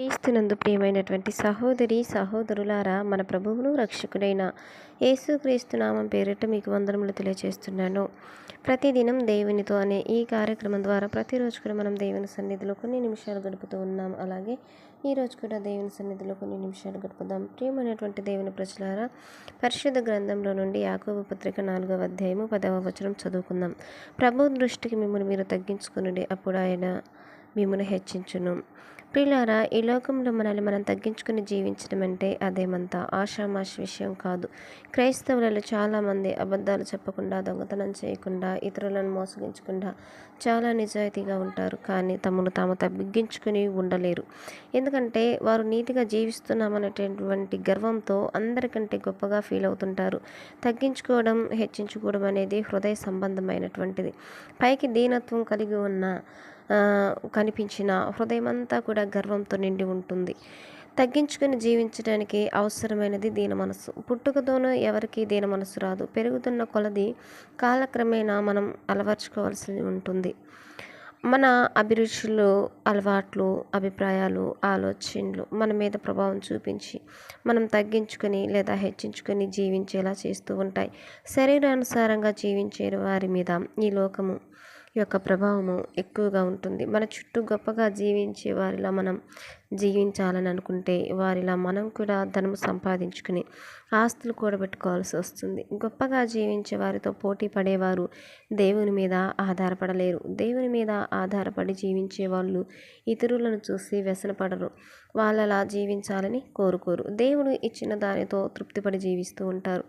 క్రీస్తునందు ప్రియమైనటువంటి సహోదరి సహోదరులారా మన ప్రభువును రక్షకుడైన యేసుక్రీస్తు నామం పేరిట మీకు వందనములు తెలియజేస్తున్నాను ప్రతిదినం దేవునితో అనే ఈ కార్యక్రమం ద్వారా ప్రతిరోజు కూడా మనం దేవుని సన్నిధిలో కొన్ని నిమిషాలు గడుపుతూ ఉన్నాం. అలాగే ఈరోజు కూడా దేవుని సన్నిధిలో కొన్ని నిమిషాలు గడుపుదాం. ప్రియమైనటువంటి దేవుని ప్రజలారా పరిశుద్ధ గ్రంథంలో నుండి యాకోబ పత్రిక నాలుగవ అధ్యాయము పదవ వచనం చదువుకుందాం. ప్రభు దృష్టికి మిమ్మల్ని మీరు తగ్గించుకునుడి అప్పుడు ఆయన మిమ్మల్ని హెచ్చించును. ప్రిలారా ఈ లోకంలో మనల్ని మనం తగ్గించుకుని జీవించడం అంటే అదేమంత? ఆషామాష విషయం కాదు. క్రైస్తవులలో చాలామంది అబద్ధాలు చెప్పకుండా దొంగతనం చేయకుండా ఇతరులను మోసగించకుండా చాలా నిజాయితీగా ఉంటారు. కానీ తమను తాము తగ్గించుకుని ఉండలేరు. ఎందుకంటే వారు నీతిగా జీవిస్తున్నామనేటటువంటి గర్వంతో అందరికంటే గొప్పగా ఫీల్ అవుతుంటారు. తగ్గించుకోవడం హెచ్చించుకోవడం అనేది హృదయ సంబంధమైనటువంటిది. పైకి దీనత్వం కలిగి ఉన్న కనిపించిన హృదయమంతా కూడా గర్వంతో నిండి ఉంటుంది. తగ్గించుకుని జీవించడానికి అవసరమైనది దీన మనసు పుట్టుకతోనూ ఎవరికి దీన మనసు రాదు. పెరుగుతున్న కొలది కాలక్రమేణా మనం అలవర్చుకోవాల్సి ఉంటుంది. మన అభిరుచులు అలవాట్లు అభిప్రాయాలు ఆలోచనలు మన మీద ప్రభావం చూపించి మనం తగ్గించుకొని లేదా హెచ్చించుకొని జీవించేలా చేస్తూ ఉంటాయి. శరీరానుసారంగా జీవించే వారి మీద ఈ లోకము యొక్క ప్రభావము ఎక్కువగా ఉంటుంది. మన చుట్టూ గొప్పగా జీవించే వారిలా మనం జీవించాలని అనుకుంటే వారిలా మనం కూడా ధనము సంపాదించుకుని ఆస్తులు కూడబెట్టుకోవాల్సి వస్తుంది. గొప్పగా జీవించే వారితో పోటీ పడేవారు దేవుని మీద ఆధారపడలేరు. దేవుని మీద ఆధారపడి జీవించే వాళ్ళు ఇతరులను చూసి వ్యసనపడరు. వాళ్ళలా జీవించాలని కోరుకోరు. దేవుడు ఇచ్చిన దానితో తృప్తిపడి జీవిస్తూ ఉంటారు.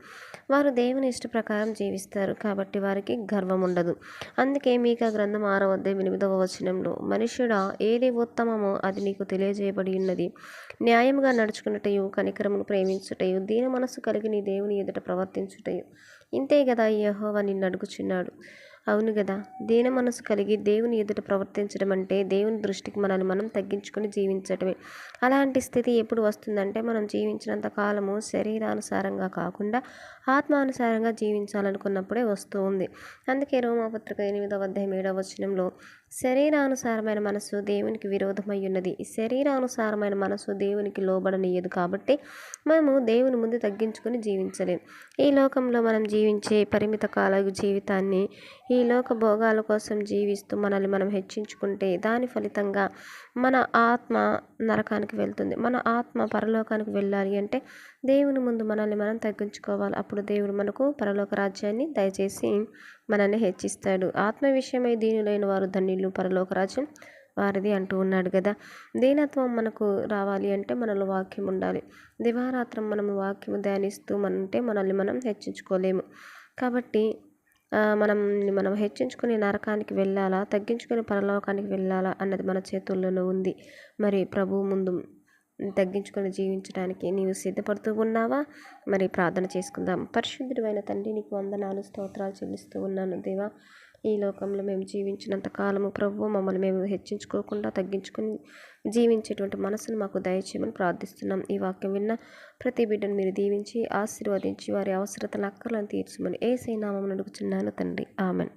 వారు దేవుని ఇష్ట ప్రకారం జీవిస్తారు కాబట్టి వారికి గర్వం ఉండదు. అందుకే మీక గ్రంథం ఆరవ ఎనిమిదవ వచనంలో మనుష్యుడా ఏది ఉత్తమమో అది నీకు తెలియజేయబడి ఉన్నది. న్యాయముగా నడుచుకున్నటయు కనికరమును ప్రేమించుటయు దీన మనసు కలిగి నీ దేవుని ఎదుట ప్రవర్తించుటయు. ఇంతే కదా యహోవా నిన్ను అడుగుచున్నాడు. అవును కదా దీన మనసు కలిగి దేవుని ఎదుట ప్రవర్తించడం అంటే దేవుని దృష్టికి మనల్ని మనం తగ్గించుకొని జీవించడమే అలాంటి స్థితి ఎప్పుడు వస్తుందంటే మనం జీవించినంత కాలము శరీరానుసారంగా కాకుండా ఆత్మానుసారంగా జీవించాలనుకున్నప్పుడే వస్తూ ఉంది. అందుకే రోమాపత్రిక ఎనిమిదవ అధ్యాయం ఏడవ వచనంలో శరీరానుసారమైన మనసు దేవునికి విరోధమై ఉన్నది. శరీరానుసారమైన మనసు దేవునికి లోబడనియదు కాబట్టి మనము దేవుని ముందు తగ్గించుకొని జీవించలేం. ఈ లోకంలో మనం జీవించే పరిమిత కాల జీవితాన్ని ఈ ఈ లోక భోగాల కోసం జీవిస్తూ మనల్ని మనం హెచ్చించుకుంటే దాని ఫలితంగా మన ఆత్మ నరకానికి వెళ్తుంది. మన ఆత్మ పరలోకానికి వెళ్ళాలి అంటే దేవుని ముందు మనల్ని మనం తగ్గించుకోవాలి. అప్పుడు దేవుడు మనకు పరలోక రాజ్యాన్ని దయచేసి మనల్ని హెచ్చిస్తాడు. ఆత్మ విషయమై దీనిలైన వారు ధన్యులు. పరలోక రాజ్యం వారిది అంటూ ఉన్నాడు కదా. దీనత్వం మనకు రావాలి అంటే మనలో వాక్యం ఉండాలి. దివారాత్రం మనం వాక్యం ధ్యానిస్తూ మనంటే మనల్ని మనం హెచ్చించుకోలేము. కాబట్టి మనం మనం హెచ్చించుకుని నరకానికి వెళ్ళాలా తగ్గించుకుని పరలోకానికి వెళ్ళాలా అన్నది మన చేతుల్లోనే ఉంది. మరి ప్రభు ముందు తగ్గించుకొని జీవించడానికి నీవు సిద్ధపడుతూ ఉన్నావా? మరి ప్రార్థన చేసుకుందాం. పరిశుద్ధుడైన తండ్రి నీకు వందనాలు స్తోత్రాలు చెల్లిస్తూ ఉన్నాను దేవా. ఈ లోకంలో మేము జీవించినంత కాలము ప్రభు మమ్మల్ని మేము హెచ్చించుకోకుండా తగ్గించుకుని జీవించేటువంటి మనసును మాకు దయచేయమని ప్రార్థిస్తున్నాం. ఈ వాక్యం విన్న ప్రతి బిడ్డను మీరు దీవించి ఆశీర్వదించి వారి అవసరతను అక్కర్లను తీర్చమని ఏ సైనామం అడుగుచున్నాను తండ్రి. ఆమెన్.